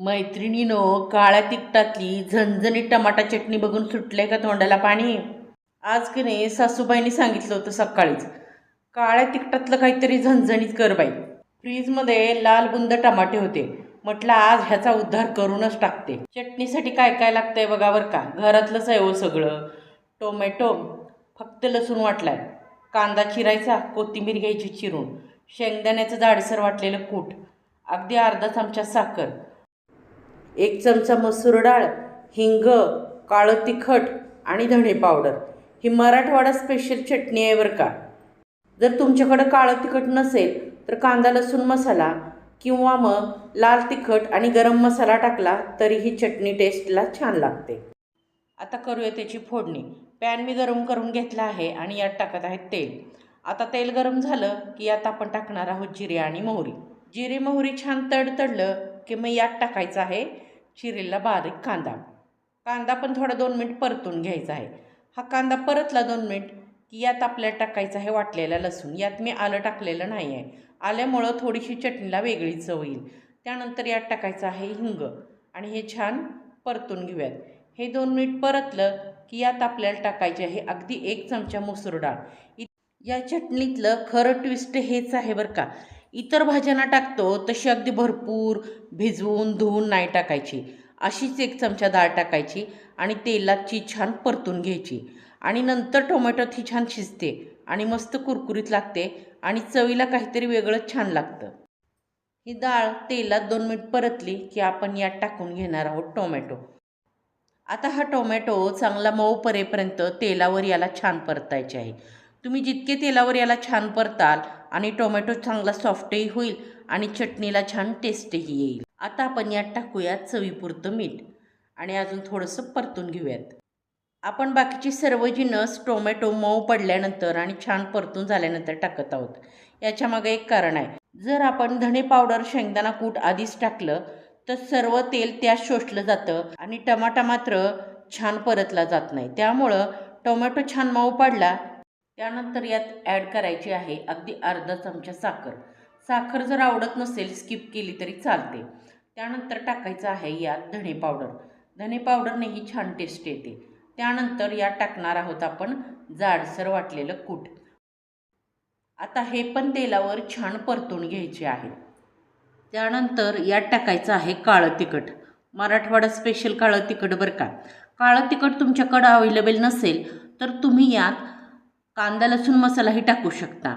मैत्रिणीनो काळ्या तिखटातली झणझणीत टमाटा चटणी बघून सुटले का तोंडाला पाणी? आज की नाही सासूबाईंनी सांगितलं होतं सकाळीच काळ्या तिखटातलं काहीतरी झणझणीत कर बाई. फ्रीजमध्ये लाल बुंद टमाटे होते. म्हटलं आज ह्याचा उद्धार करूनच टाकते. चटणीसाठी काय काय लागतंय बघा बरं का. घरातलंच आहे हो सगळं. टोमॅटो फक्त लसूण वाटलाय. कांदा चिरायचा कोथिंबीर घ्यायची चिरून. शेंगदाण्याचं जाडसर वाटलेलं कूट. अगदी अर्धा चमचा साखर. एक चमचा मसूर डाळ हिंग काळं तिखट आणि धणे पावडर. ही मराठवाडा स्पेशल चटणी आहे बरं का. जर तुमच्याकडं काळं तिखट नसेल तर कांदा लसूण मसाला किंवा मग लाल तिखट आणि गरम मसाला टाकला तरी ही चटणी टेस्टला छान लागते. आता करूया त्याची फोडणी. पॅन मी गरम करून घेतला आहे आणि यात टाकत आहे तेल. आता तेल गरम झालं की यात आपण टाकणार आहोत जिरे आणि मोहरी. जिरे मोहरी छान तडतडलं की मग यात टाकायचं आहे चिरेला बारीक कांदा. कांदा पण थोडा दोन मिनिट परतून घ्यायचा आहे. हा कांदा परतला दोन मिनिट की यात आपल्याला टाकायचं आहे वाटलेला लसूण. यात मी आलं टाकलेलं नाही आहे. आल्यामुळं थोडीशी चटणीला वेगळी चव येईल. त्यानंतर यात टाकायचं आहे हिंग आणि हे छान परतून घेऊयात. हे दोन मिनिट परतलं की यात आपल्याला टाकायचे आहे अगदी एक चमचा मसूर डाळ. इ या चटणीतलं खरं ट्विस्ट हेच आहे बरं का. इतर भाज्यांना टाकतो तशी अगदी भरपूर भिजवून धुवून नाही टाकायची. अशीच एक चमचा डाळ टाकायची आणि तेलाची छान परतून घ्यायची. आणि नंतर टोमॅटोत ही छान शिजते आणि मस्त कुरकुरीत लागते आणि चवीला काहीतरी वेगळंच छान लागतं. ही डाळ तेलात दोन मिनिट परतली की आपण यात टाकून घेणार आहोत टोमॅटो. आता हा टोमॅटो चांगला मऊ परेपर्यंत तेलावर याला छान परतायचे आहे. तुम्ही जितके तेलावर याला छान परताल आणि टोमॅटो चांगला सॉफ्टही होईल आणि चटणीला छान टेस्टही येईल. आता आपण यात टाकूयात चवीपुरतं मीठ. आणि अजून थोडंसं परतून घेऊयात. आपण बाकीची सर्व जिन्नस टोमॅटो मऊ पडल्यानंतर आणि छान परतून झाल्यानंतर टाकत आहोत. याच्यामागे एक कारण आहे. जर आपण धणे पावडर शेंगदाणा कूट आधीच टाकलं तर सर्व तेल त्यात शोषलं जातं आणि टमाटा मात्र छान परतला जात नाही. त्यामुळं टोमॅटो छान मऊ पडला त्यानंतर यात ॲड करायची आहे अगदी अर्धा चमचा साखर. साखर जर आवडत नसेल स्किप केली तरी चालते. त्यानंतर टाकायचं आहे यात धणे पावडर धणे पावडरनेही छान टेस्ट येते. त्यानंतर यात टाकणार आहोत आपण जाडसर वाटलेलं कूट. आता हे पण तेलावर छान परतून घ्यायचे आहे. त्यानंतर यात टाकायचं आहे काळं तिखट. मराठवाडा स्पेशल काळं तिखट बरं का? काळं तिखट तुमच्याकडं अवेलेबल नसेल तर तुम्ही यात कांदा लसूण मसालाही टाकू शकता.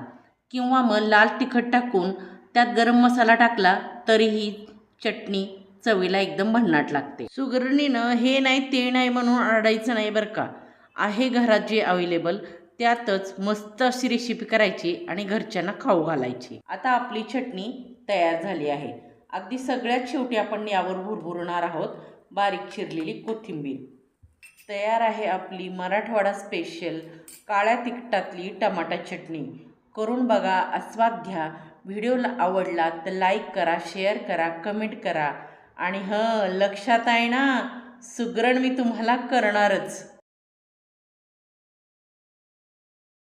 किंवा मग लाल तिखट टाकून त्यात गरम मसाला टाकला तरीही चटणी चवीला एकदम भन्नाट लागते. सुगरणीनं हे नाही ते नाही म्हणून आडायचं नाही बरं का. आहे घरात जे अवेलेबल त्यातच मस्त अशी रेसिपी करायची आणि घरच्यांना खाऊ घालायची. आता आपली चटणी तयार झाली आहे. अगदी सगळ्यात शेवटी आपण यावर भुरभुरणार आहोत बारीक चिरलेली कोथिंबीर. तयार आहे आपली मराठवाडा स्पेशल काळ्या तिखटातली टमाटा चटणी. करून बघा आस्वाद घ्या. व्हिडिओला आवडला तर लाईक करा शेअर करा कमेंट करा. आणि हं लक्षात आहे ना? सुगरण मी तुम्हाला करणारच.